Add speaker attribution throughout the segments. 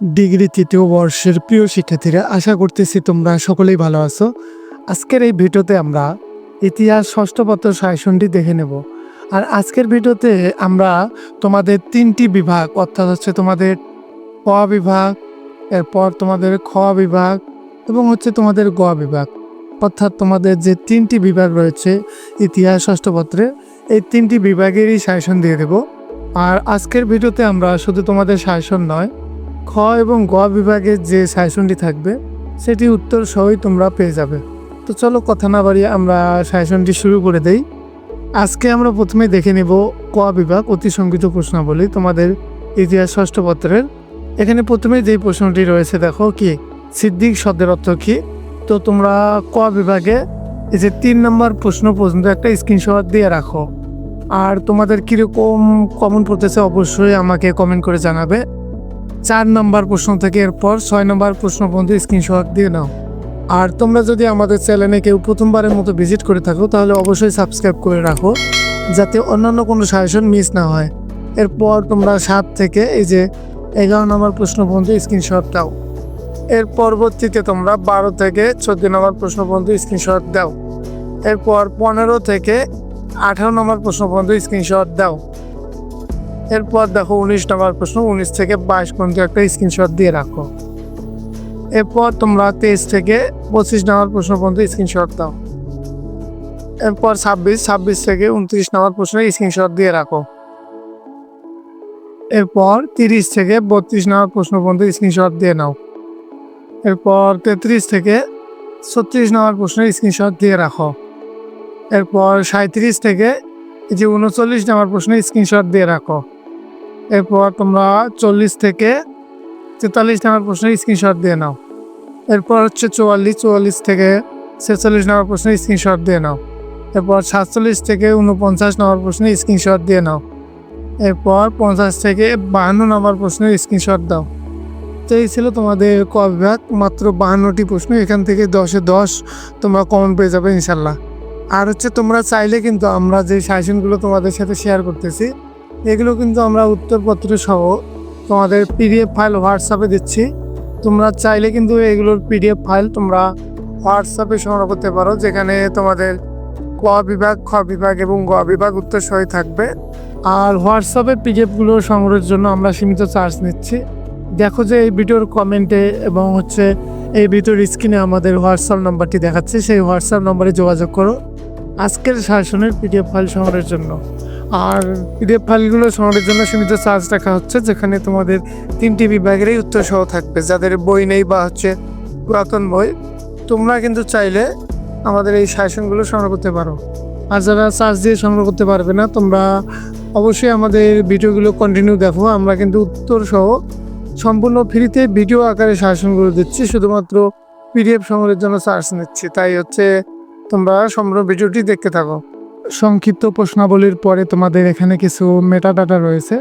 Speaker 1: Degree তৃতীয় বর্ষের প্রিয় শিক্ষার্থীরা, আশা করতেছি তোমরা সকলেই ভালো আছো। আজকের এই ভিডিওতে আমরা ইতিহাস ষষ্ঠ পত্র সায়সনটি দেখে নেব। আর আজকের ভিডিওতে আমরা তোমাদের তিনটি বিভাগ, অর্থাৎ হচ্ছে তোমাদের ক বিভাগ, এরপর তোমাদের খ বিভাগ এবং হচ্ছে তোমাদের গ বিভাগ। অর্থাৎ তোমাদের যে তিনটি বিভাগ রয়েছে ইতিহাস ষষ্ঠ পত্রে, এই তিনটি বিভাগেরই সায়সন দিয়ে দেব। আর আজকের ভিডিওতে আমরা শুধু তোমাদের সায়সন নয় খ এবং গ বিভাগের যে সাজেশনটি থাকবে, সেটি উত্তর সহই তোমরা পেয়ে যাবে। তো চলো কথা না বাড়িয়ে আমরা সাজেশনটি শুরু করে দেই। আজকে আমরা প্রথমে দেখে নেব ক বিভাগ অতি সংগীত প্রশ্নাবলী তোমাদের ইতিহাস ষষ্ঠ পত্রের। এখানে প্রথমে যেই প্রশ্নটি রয়েছে, দেখো কি? সিদ্দিক শব্দের অর্থ কি? তো তোমরা ক বিভাগে এই যে তিন নম্বর প্রশ্ন পর্যন্ত একটা স্ক্রিনশট দিয়ে রাখো। আর তোমাদের কীরকম কমন পড়তেছে অবশ্যই আমাকে কমেন্ট করে জানাবে। চার নম্বর প্রশ্ন থেকে এরপর ছয় নম্বর প্রশ্ন পর্যন্ত স্ক্রিনশট দিয়ে নাও। আর তোমরা যদি আমাদের চ্যানেলে কেউ প্রথমবারের মতো ভিজিট করে থাকো, তাহলে অবশ্যই সাবস্ক্রাইব করে রাখো, যাতে অন্যান্য কোনো সাজেশন মিস না হয়। এরপর তোমরা সাত থেকে এই যে এগারো নম্বর প্রশ্ন পর্যন্ত স্ক্রিনশট দাও। এর পরবর্তীতে তোমরা বারো থেকে চোদ্দ নম্বর প্রশ্ন পর্যন্ত স্ক্রিনশট দাও। এরপর পনেরো থেকে আঠারো নম্বর প্রশ্ন পর্যন্ত স্ক্রিনশট দাও। এরপর দেখো উনিশ নম্বর প্রশ্ন, উনিশ থেকে বাইশ পর্যন্ত একটা স্ক্রিনশট দিয়ে রাখো। এরপর তোমরা তেইশ থেকে পঁচিশ নম্বর প্রশ্ন পর্যন্ত স্ক্রিনশট দাও। এরপর ছাব্বিশ ছাব্বিশ থেকে উনত্রিশ নম্বর প্রশ্নের স্ক্রিনশট দিয়ে রাখো। এরপর তিরিশ থেকে বত্রিশ নম্বর প্রশ্ন পর্যন্ত স্ক্রিনশট দিয়ে নাও। এরপর তেত্রিশ থেকে ছত্রিশ নম্বর প্রশ্নের স্ক্রিনশট দিয়ে রাখো। এরপর সাঁত্রিশ থেকে যে উনচল্লিশ নম্বর প্রশ্নের স্ক্রিনশট দিয়ে রাখো। এরপর তোমরা চল্লিশ থেকে তেতাল্লিশ নাম্বার প্রশ্নের স্ক্রিনশট দিয়ে নাও। এরপর হচ্ছে চুয়াল্লিশ চুয়াল্লিশ থেকে ছেচল্লিশ নম্বর প্রশ্নের স্ক্রিনশট দিয়ে নাও। এরপর সাতচল্লিশ থেকে উনপঞ্চাশ নম্বর প্রশ্নের স্ক্রিনশট দিয়ে নাও। এরপর পঞ্চাশ থেকে বাহান্ন নম্বর প্রশ্নের স্ক্রিনশট দাও। তো এই ছিল তোমাদের ক বিভাগ, মাত্র বাহান্নটি প্রশ্ন। এখান থেকে দশে দশ তোমরা কমন পেয়ে যাবে ইনশাল্লাহ। আর হচ্ছে তোমরা চাইলে কিন্তু আমরা যে সাজেশনগুলো তোমাদের সাথে শেয়ার করতেছি এগুলো কিন্তু আমরা উত্তরপত্র সহ তোমাদের পিডিএফ ফাইল হোয়াটসঅ্যাপে দিচ্ছি। তোমরা চাইলে কিন্তু এগুলোর পিডিএফ ফাইল তোমরা হোয়াটসঅ্যাপে সংগ্রহ করতে পারো, যেখানে তোমাদের ক বিভাগ, খ বিভাগ এবং গ বিভাগ উত্তর সহ থাকবে। আর হোয়াটসঅ্যাপে পিডিএফগুলো সংগ্রহের জন্য আমরা সীমিত চার্জ নিচ্ছি। দেখো যে এই ভিডিওর কমেন্টে এবং হচ্ছে এই ভিডিওর স্ক্রিনে আমাদের হোয়াটসঅ্যাপ নাম্বারটি দেখাচ্ছে, সেই হোয়াটসঅ্যাপ নম্বরে যোগাযোগ করো। আজকের শাসনের পিডিএফ ফাইল সংগ্রহের জন্য। আর পিডিএফ ফাইলগুলো সংগ্রহের জন্য সীমিত চার্জ রাখা হচ্ছে, যেখানে তোমাদের তিনটি বিভাগেরই উত্তর সহ থাকবে। যাদের বই নেই বা হচ্ছে পুরাতন বই, তোমরা কিন্তু চাইলে আমাদের এই শাসনগুলো সংগ্রহ করতে পারো। আর যারা চার্জ দিয়ে সংগ্রহ করতে পারবে না, তোমরা অবশ্যই আমাদের ভিডিওগুলো কন্টিনিউ দেখো। আমরা কিন্তু উত্তর সহ সম্পূর্ণ ফ্রিতে ভিডিও আকারে শাসনগুলো দিচ্ছি, শুধুমাত্র পিডিএফ সংগ্রহের জন্য চার্জ নিচ্ছি। তাই হচ্ছে তোমরা সম্পূর্ণ ভিডিওটি দেখতে থাকো। সংক্ষিপ্ত প্রশ্নাবলীর পরে তোমাদের এখানে কিছু মেটা ডাটা রয়েছে।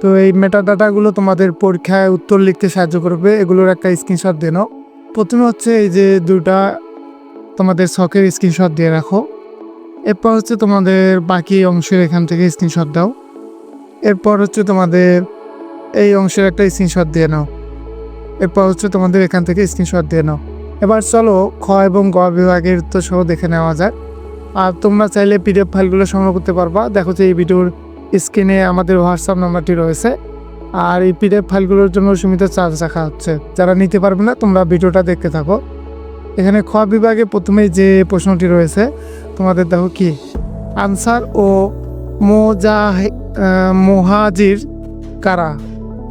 Speaker 1: তো এই মেটা ডাটাগুলো তোমাদের পরীক্ষায় উত্তর লিখতে সাহায্য করবে। এগুলোর একটা স্ক্রিনশট দিয়ে নাও। প্রথমে হচ্ছে এই যে দুটা তোমাদের শখের স্ক্রিনশট দিয়ে রাখো। এরপর হচ্ছে তোমাদের বাকি অংশের এখান থেকে স্ক্রিনশট দাও। এরপর হচ্ছে তোমাদের এই অংশের একটা স্ক্রিনশট দিয়ে নাও। এরপর হচ্ছে তোমাদের এখান থেকে স্ক্রিনশট দিয়ে নাও। এবার চলো খ এবং গ বিভাগের উত্তর সহ দেখে নেওয়া যাক। আর তোমরা চাইলে পিডিএফ ফাইলগুলো সংগ্রহ করতে পারবা। দেখো যে এই ভিডিওর স্ক্রিনে আমাদের হোয়াটসঅ্যাপ নাম্বারটি রয়েছে। আর এই পিডিএফ ফাইলগুলোর জন্য সীমিত চার্জ রাখা হচ্ছে। যারা নিতে পারবে না, তোমরা ভিডিওটা দেখতে থাকো। এখানে খ বিভাগে প্রথমেই যে প্রশ্নটি রয়েছে, তোমাদের দেখো কি? আনসার ও মোজাহ মোহাজির কারা?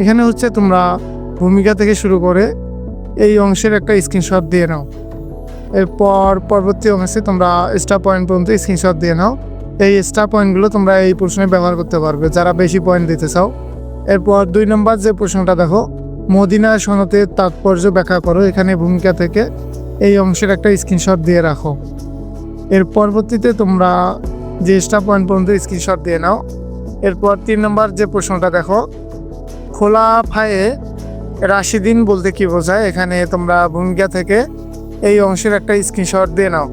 Speaker 1: এখানে হচ্ছে তোমরা ভূমিকা থেকে শুরু করে এই অংশের একটা স্ক্রিনশট দিয়ে নাও। এরপর পরবর্তী অংশে তোমরা স্টার পয়েন্ট পর্যন্ত স্ক্রিনশট দিয়ে নাও। এই স্টার পয়েন্টগুলো তোমরা এই প্রশ্নে ব্যবহার করতে পারবে, যারা বেশি পয়েন্ট দিতে চাও। এরপর দুই নম্বর যে প্রশ্নটা দেখো, মদিনা সনতের তাৎপর্য ব্যাখ্যা করো, এখানে ভূমিকা থেকে। এই অংশের একটা স্ক্রিনশট দিয়ে রাখো। এর পরবর্তীতে তোমরা যে স্টার পয়েন্ট পর্যন্ত স্ক্রিনশট দিয়ে নাও। এরপর তিন নম্বর যে প্রশ্নটা দেখো খোলা ফায়ে রাশিদিন বলতে কি বোঝায়? এখানে তোমরা ভূমিকা থেকে এই অংশের একটা স্ক্রিনশট দিয়ে নাও।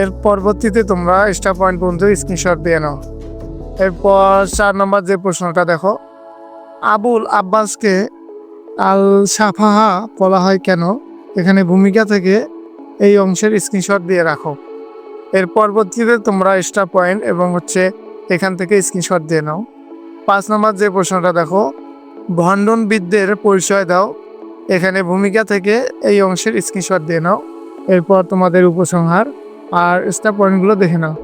Speaker 1: এর পরবর্তীতে তোমরা স্টার পয়েন্ট পর্যন্ত স্ক্রিনশট দিয়ে নাও। এরপর চার নম্বর যে প্রশ্নটা দেখো, আবুল আব্বাসকে আল সাফাহা বলা হয় কেন? এখানে ভূমিকা থেকে এই অংশের স্ক্রিনশট দিয়ে রাখো। এর পরবর্তীতে তোমরা এক্সট্রা পয়েন্ট এবং হচ্ছে এখান থেকে স্ক্রিনশট দিয়ে নাও। পাঁচ নম্বর যে প্রশ্নটা দেখো, ভণ্ডনবিদদের পরিচয় দাও। এখানে ভূমিকা থেকে এই অংশের স্ক্রিনশট দিয়ে নাও। এরপর তোমাদের উপসংহার আর এক্সট্রা পয়েন্টগুলো দেখে নাও।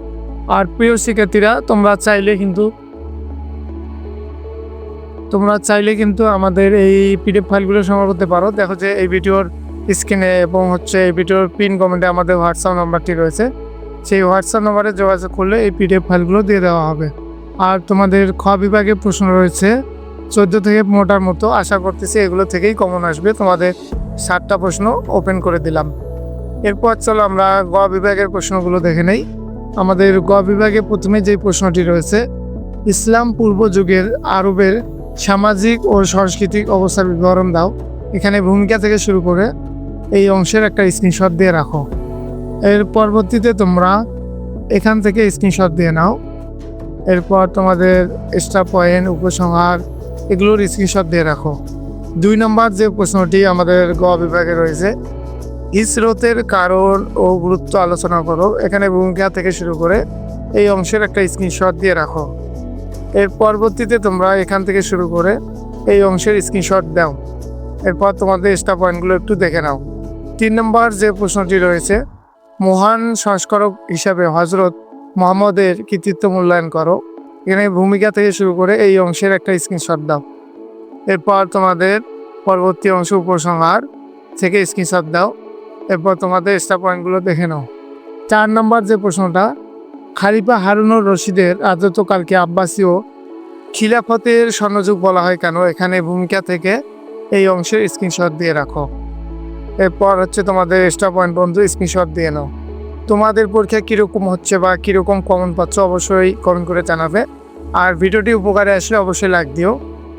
Speaker 1: আর প্রিয় শিক্ষার্থীরা, তোমরা চাইলে কিন্তু তোমরা চাইলে কিন্তু আমাদের এই পিডিএফ ফাইলগুলো সংগ্রহ করতে পারো। দেখো যে এই ভিডিওর স্ক্রিনে এবং হচ্ছে এই ভিডিওর পিন কমেন্টে আমাদের হোয়াটসঅ্যাপ নাম্বারটি রয়েছে। সেই হোয়াটসঅ্যাপ নাম্বারে যোগাযোগ করলে এই পিডিএফ ফাইলগুলো দিয়ে দেওয়া হবে। আর তোমাদের খ বিভাগে প্রশ্ন রয়েছে চোদ্দ থেকে পনেরোটার মতো আশা করতেছি এগুলো থেকেই কমন আসবে। তোমাদের ষাটটা প্রশ্ন ওপেন করে দিলাম। এরপর চলো আমরা গ বিভাগের প্রশ্নগুলো দেখে নেই। আমাদের গ বিভাগে প্রথমে যে প্রশ্নটি রয়েছে, ইসলাম পূর্ব যুগের আরবের সামাজিক ও সাংস্কৃতিক অবস্থার বিবরণ দাও। এখানে ভূমিকা থেকে শুরু করে এই অংশের একটা স্ক্রিনশট দিয়ে রাখো। এর পরবর্তীতে তোমরা এখান থেকে স্ক্রিনশট দিয়ে নাও। এরপর তোমাদের এক্সট্রা পয়েন্ট উপসংহার এগুলোর স্ক্রিনশট দিয়ে রাখো। দুই নম্বর যে প্রশ্নটি আমাদের গ বিভাগে রয়েছে, ইসরোতের কারণ ও গুরুত্ব আলোচনা করো। এখানে ভূমিকা থেকে শুরু করে এই অংশের একটা স্ক্রিনশট দিয়ে রাখো। এর পরবর্তীতে তোমরা এখান থেকে শুরু করে এই অংশের স্ক্রিনশট দাও। এরপর তোমাদের এক্সট্রা পয়েন্টগুলো একটু দেখে নাও। তিন নম্বর যে প্রশ্নটি রয়েছে, মহান সংস্কারক হিসাবে হজরত মোহাম্মদের কৃতিত্ব মূল্যায়ন করো। এখানে ভূমিকা থেকে শুরু করে এই অংশের একটা স্ক্রিনশট দাও। এরপর তোমাদের পরবর্তী অংশ উপসংহার থেকে স্ক্রিনশট দাও। এরপর তোমাদের এক্সট্রা পয়েন্টগুলো দেখে নাও। চার নম্বর যে প্রশ্নটা, খালিফা হারুনুর রশিদের রাজত্বকালকে আব্বাসীয় খিলাফতের স্বর্ণযুগ বলা হয় কেন? এখানে ভূমিকা থেকে এই অংশের স্ক্রিনশট দিয়ে রাখো। এরপর হচ্ছে তোমাদের এক্সট্রা পয়েন্ট বন্ধু স্ক্রিনশট দিয়ে নাও। তোমাদের পরীক্ষা কীরকম হচ্ছে বা কীরকম কমন পাচ্ছ অবশ্যই কমেন্ট করে জানাবে। আর ভিডিওটি উপকারে আসলে অবশ্যই লাইক দিও।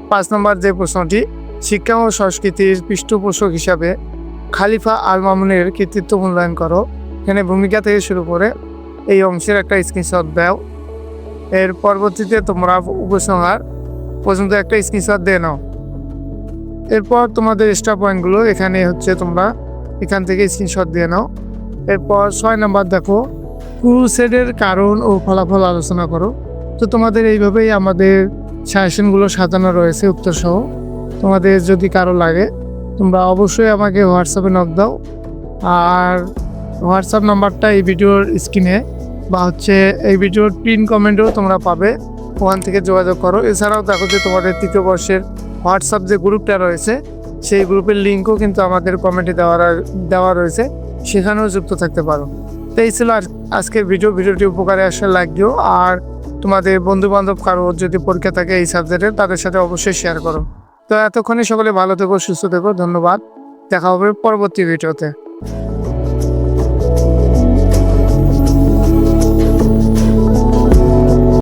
Speaker 1: পাঁচ নম্বর যে প্রশ্নটি, শিক্ষা ও সংস্কৃতির পৃষ্ঠপোষক হিসাবে খালিফা আল মামুনের কৃতিত্ব মূল্যায়ন করো। এখানে ভূমিকা থেকে শুরু করে এই অংশের একটা স্ক্রিনশট দাও। এর পরবর্তীতে তোমরা উপসংহার পর্যন্ত একটা স্ক্রিনশট দিয়ে নাও। এরপর তোমাদের এক্সট্রা পয়েন্টগুলো এখানে হচ্ছে তোমরা এখান থেকে স্ক্রিনশট দিয়ে নাও। এরপর ছয় নম্বর দেখো ক্রুসেডের কারণ ও ফলাফল আলোচনা করো। তো তোমাদের এইভাবেই আমাদের সাজেশনগুলো সাজানো রয়েছে উত্তর সহ তোমাদের যদি কারও লাগে, তোমরা অবশ্যই আমাকে হোয়াটসঅ্যাপে নক দাও। আর হোয়াটসঅ্যাপ নাম্বারটা এই ভিডিওর স্ক্রিনে বা হচ্ছে এই ভিডিওর পিন কমেন্টেও তোমরা পাবে। ওখান থেকে যোগাযোগ করো। এছাড়াও দেখো যে তোমাদের তৃতীয় বর্ষের হোয়াটসঅ্যাপ যে গ্রুপটা রয়েছে, সেই গ্রুপের লিঙ্কও কিন্তু আমাদের কমেন্টে দেওয়া দেওয়া রয়েছে। সেখানেও যুক্ত থাকতে পারো। তো এই ছিল আজ- আজকের ভিডিও ভিডিওটি উপকারে আসলে লাগলেও আর তোমাদের বন্ধু বান্ধব কারও যদি পরীক্ষা থাকে এই সাবজেক্টের তাদের সাথে অবশ্যই শেয়ার করো। তো এতক্ষণে সকলে ভালো থেকো, সুস্থ থেকো। ধন্যবাদ। দেখা হবে পরবর্তী ভিডিওতে